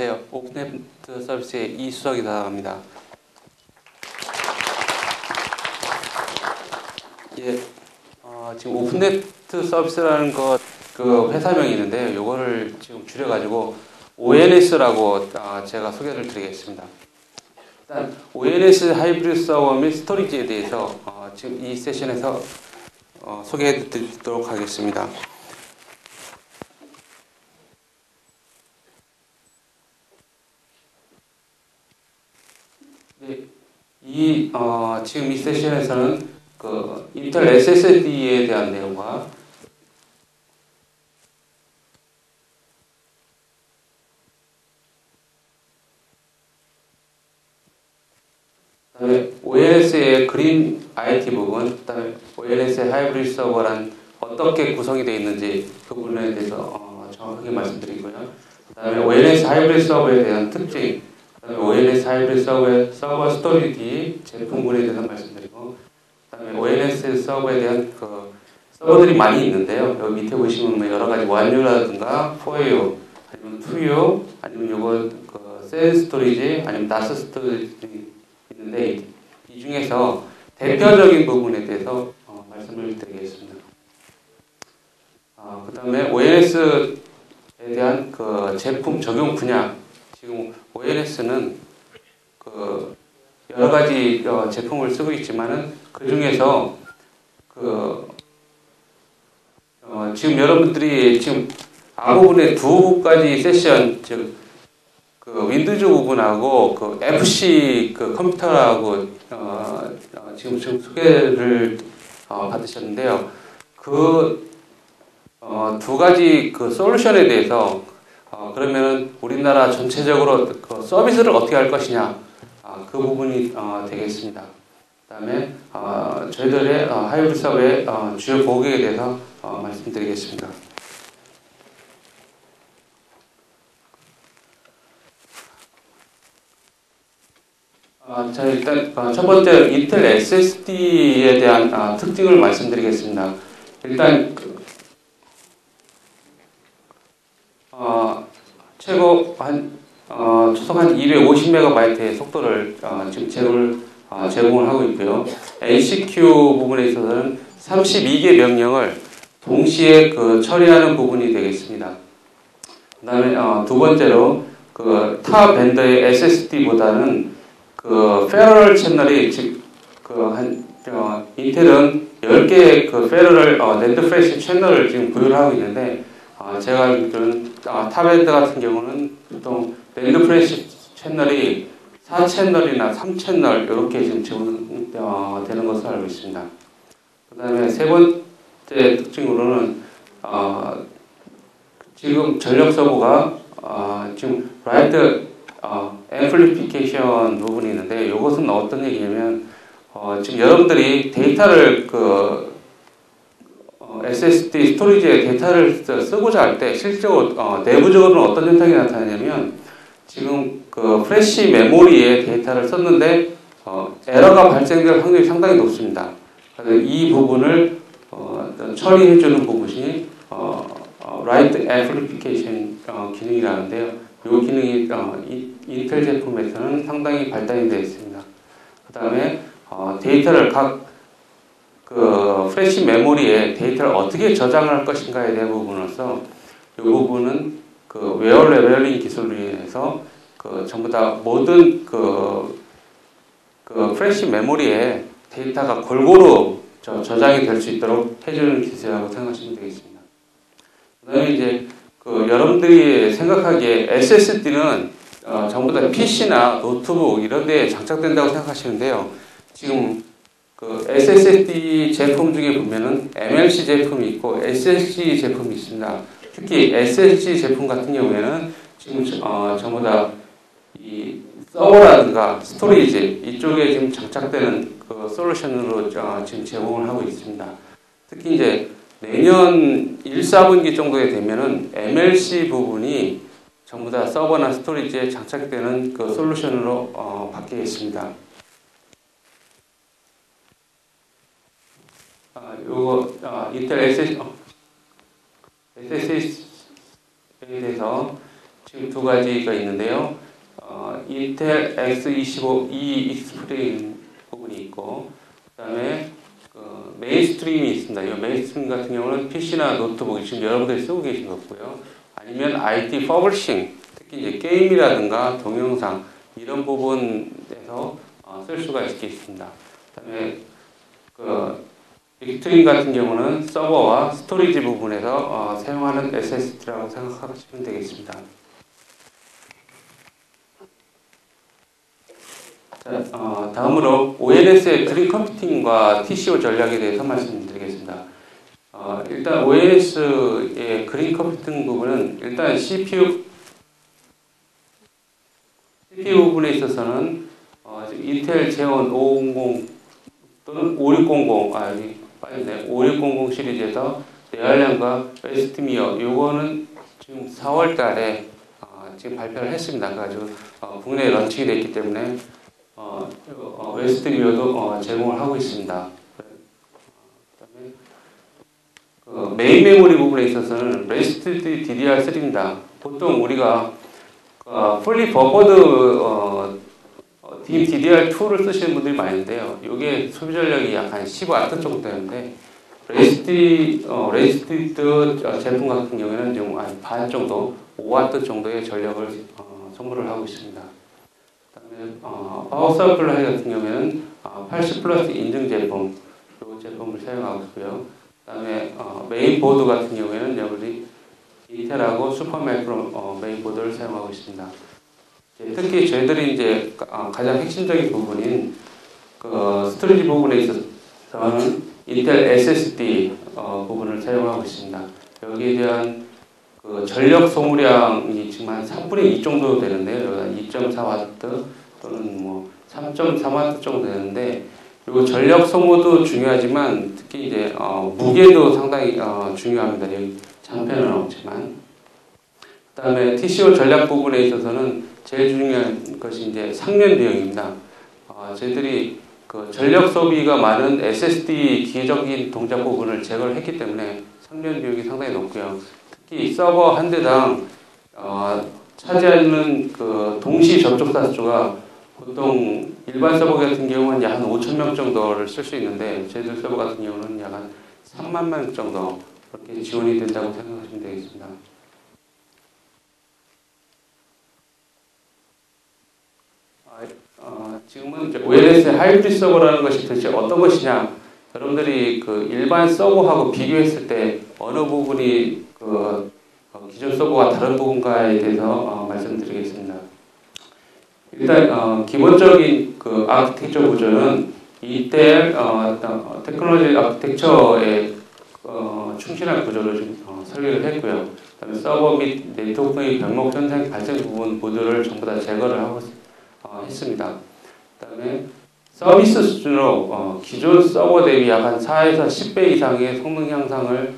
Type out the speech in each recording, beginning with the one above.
안녕하세요. 오픈네트 서비스의 이수석이라고 합니다. 예, 어, 지금 오픈네트 서비스라는 것, 그 회사명이 있는데요. 요거를 지금 줄여가지고 ONS라고 아, 제가 소개를 드리겠습니다. 일단 ONS 하이브리드 서버 및 스토리지에 대해서 어, 지금 이 세션에서 어, 소개해 드리도록 하겠습니다. 이 어, 지금 이 세션에서는 그 인텔 SSD에 대한 내용과 그다음에 OLS의 그린 IT 부분, 그다음에 OLS의 하이브리드 서버란 어떻게 구성이 되어 있는지 그 부분에 대해서 어, 정확하게 말씀드리고요. 그다음에 OLS 하이브리드 서버에 대한 특징, 그다음에 OLS 하이브리드 서버의 서버 스토리지 제품군에 대해서 말씀드리고, 그다음에 OLS 서버에 대한 그 서버들이 많이 있는데요. 여기 밑에 보시면 뭐 여러 가지 완료라든가 4U 아니면 2U 아니면 요거 그 센 스토리지 아니면 다스 스토리지 있는데 이 중에서 대표적인 부분에 대해서 어, 말씀을 드리겠습니다. 어, 그 다음에 ONS에 대한 그 제품 적용 분야 지금 ONS는 그 여러 가지 어, 제품을 쓰고 있지만은 그 중에서 그 어, 지금 여러분들이 지금 앞부분에 두 가지 세션 즉 그 윈도우즈 부분하고 그 FC 그 컴퓨터하고 어, 어, 지금 좀 소개를 어, 받으셨는데요. 그 어, 두 가지 그 솔루션에 대해서 어, 그러면은 우리나라 전체적으로 그 서비스를 어떻게 할 것이냐 아, 그 부분이 어, 되겠습니다. 그다음에 어, 저희들의 어, 하이브리드 서버의 어, 주요 보격에 대해서 어, 말씀드리겠습니다. 아, 자 일단 어, 첫 번째 인텔 SSD에 대한 아, 특징을 말씀드리겠습니다. 일단 그, 어, 한 어, 초속 한 250MB의 속도를 어, 지금 제공을 어, 제공을 하고 있고요. NCQ 부분에 있어서는 32개 명령을 동시에 그 처리하는 부분이 되겠습니다. 그 다음에 어, 두 번째로 그타 밴더의 SSD보다는 그 페럴 채널이 즉그한 어, 인텔은 10개의 그 페럴 어, 랜드 프레시 채널을 지금 구현을 하고 있는데 어, 제가 알기로는 어, 탑밴드 같은 경우는 보통 랜드 프레시 채널이 4채널이나 3채널 이렇게 지금 제공되는 어, 것을 알고 있습니다. 그 다음에 세 번째 특징으로는 어, 지금 전력 서버가 어, 지금 라이트 어, 앰플리피케이션 부분이 있는데 이것은 어떤 얘기냐면 어, 지금 여러분들이 데이터를 그 어, SSD 스토리지에 데이터를 쓰고자 할 때 실제로 어, 내부적으로는 어떤 현상이 나타나냐면 지금 그 프레시 메모리에 데이터를 썼는데 어, 에러가 발생될 확률이 상당히 높습니다. 그래서 이 부분을 어, 처리해주는 부분이 어, 어, Write Amplification 어, 기능이라는데요. 이 기능이 어, 이, 인텔 제품에서는 상당히 발달이 되어 있습니다. 그 다음에 어, 데이터를 각 그 프레시 메모리에 데이터를 어떻게 저장을 할 것인가에 대한 부분으로서 이 부분은 그 웨어 레벨링 기술로 인해서 그 전부 다 모든 그, 그 프레시 메모리에 데이터가 골고루 저, 저장이 될 수 있도록 해주는 기술이라고 생각하시면 되겠습니다. 그 다음에 이제 그 여러분들이 생각하기에 SSD는 어, 전부 다 PC나 노트북 이런 데에 장착된다고 생각하시는데요. 지금 그 SSD 제품 중에 보면은 MLC 제품이 있고 SSD 제품이 있습니다. 특히 SSD 제품 같은 경우에는 지금 어, 전부 다 이 서버라든가 스토리지 이쪽에 지금 장착되는 그 솔루션으로 어, 지금 제공을 하고 있습니다. 특히 이제 내년 1, 4분기 정도에 되면은 MLC 부분이 전부 다 서버나 스토리지에 장착되는 그 솔루션으로 어, 바뀌겠습니다. 요거 아, 인텔 SS, 어, SSD에 대해서 지금 두 가지가 있는데요. 어, 인텔 X25E 익스프레임 부분이 있고 그다음에 그 메인스트림이 있습니다. 이 메인스트림 같은 경우는 PC나 노트북 지금 여러분들이 쓰고 계신 거고요. 아니면 IT 퍼블싱 특히 이제 게임이라든가 동영상 이런 부분에서 어, 쓸 수가 있겠습니다. 그다음에 그 빅트림 같은 경우는 서버와 스토리지 부분에서 어, 사용하는 SSD라고 생각하시면 되겠습니다. 자, 어, 다음으로 ONS의 그린 컴퓨팅과 TCO 전략에 대해서 말씀드리겠습니다. 어, 일단 ONS의 그린 컴퓨팅 부분은 일단 CPU CPU 부분에 있어서는 어, 인텔 제온 500 또는 5600 아 여기 네 5600 시리즈에서 네알량과 웨스트미어 요거는 지금 4월 달에 어, 지금 발표를 했습니다. 그래가지고 어, 국내에 런칭이 됐기 때문에 어, 어, 웨스트미어도 어, 제공을 하고 있습니다. 그다음에 그 메인 메모리 부분에 있어서는 레스트 DDR3입니다. 보통 우리가 어, 풀리 버버드 어, 어, DDR2를 쓰시는 분들이 많은데요. 이게 소비 전력이 약 한 15W 정도 되는데 레스트 어, 레스트 제품 같은 경우에는 좀반 정도 5W 정도의 전력을 어, 선물을 하고 있습니다. 그다음에 어, 파워 서플라이 같은 경우에는 어, 80 플러스 인증 제품 이 제품을 사용하고 있고요. 그다음에 어, 메인 보드 같은 경우에는 여기 인텔하고 슈퍼마이크로 어, 메인보드를 사용하고 있습니다. 특히 저희들이 이제 어, 가장 핵심적인 부분인 그 스토리지 부분에 있어서는 인텔 SSD 어, 부분을 사용하고 있습니다. 여기에 대한 그 전력 소모량이 지금 한 3분의 2 정도 되는데요. 2.4W 또는 뭐 3.3W 정도 되는데 그리고 전력 소모도 중요하지만 특히 이제 어, 무게도 상당히 어, 중요합니다. 여기 장편은 없지만 그다음에 TCO 전략 부분에 있어서는 제일 중요한 것이 이제 상면 비용입니다. 어, 저희들이 그 전력 소비가 많은 SSD 기적인 동작 부분을 제거를 했기 때문에 상면 비용이 상당히 높고요. 특히 서버 한 대당 어, 차지하는 그 동시 접촉사 수가 보통 일반 서버 같은 경우는 약 한 5천 명 정도를 쓸 수 있는데 저희들 서버 같은 경우는 약 한 3만 명 정도 그렇게 지원이 된다고 생각하시면 되겠습니다. 어, 지금은 OLS 하이브리드 서버라는 것이 도대체 어떤 것이냐 여러분들이 그 일반 서버하고 비교했을 때 어느 부분이 그 어, 기존 서버와 다른 부분가에 대해서 어, 말씀드리겠습니다. 일단 어, 기본적인 그 아키텍처 구조는 이때 어, 테크놀로지 아키텍처의 어, 충실한 구조를 좀 어, 설계를 했고요. 그다음에 서버 및 네트워크의 병목 현상 발생 부분 모두를 전부 다 제거를 하고 어, 했습니다. 그다음에 서비스 수준으로 어, 기존 서버 대비 약 한 4에서 10배 이상의 성능 향상을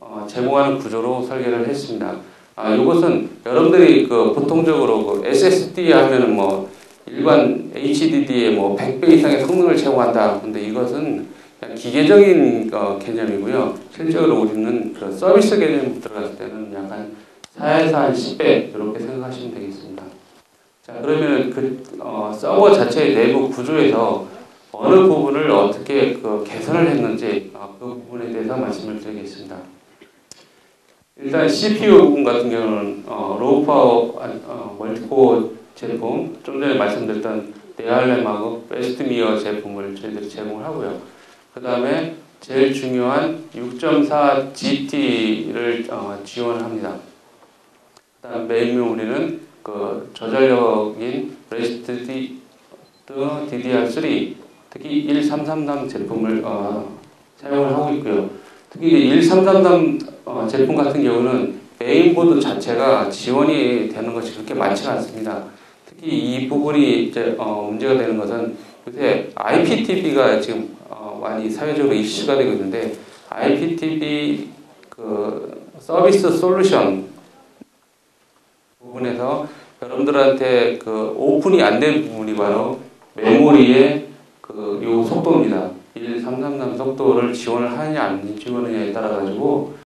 어, 제공하는 구조로 설계를 했습니다. 아, 이것은 여러분들이 그 보통적으로 그 SSD 하면은 뭐 일반 HDD에 뭐 100배 이상의 성능을 제공한다. 근데 이것은 기계적인 어, 개념이고요. 실제로 우리는 그 서비스 개념 들어갔을 때는 약간 4에서 한 10배 이렇게 생각하시면 되겠습니다. 자 그러면 그 어, 서버 자체의 내부 구조에서 어느 부분을 어떻게 그 개선을 했는지 어, 그 부분에 대해서 말씀을 드리겠습니다. 일단 CPU 부분 같은 경우는 어, 로우 파워 어, 멀티코어 제품 좀 전에 말씀드렸던 네알렘하고 웨스트미어 제품을 저희들이 제공을 하고요. 그 다음에 제일 중요한 6.4 GT를 어, 지원합니다. 그 다음 메인 우리는 그 저전력인 레스트 DDR3 특히 1333 제품을 어, 사용을 하고 있고요. 특히 1333 어, 제품 같은 경우는 메인보드 자체가 지원이 되는 것이 그렇게 많지가 않습니다. 특히 이 부분이 이제 어, 문제가 되는 것은 요새 IPTV가 지금 어, 많이 사회적으로 이슈가 되고 있는데 IPTV 그 서비스 솔루션 부분에서 여러분들한테 그 오픈이 안 된 부분이 바로 메모리의 그 요 속도입니다. 1333 속도를 지원을 하느냐 안 지원하느냐에 따라 가지고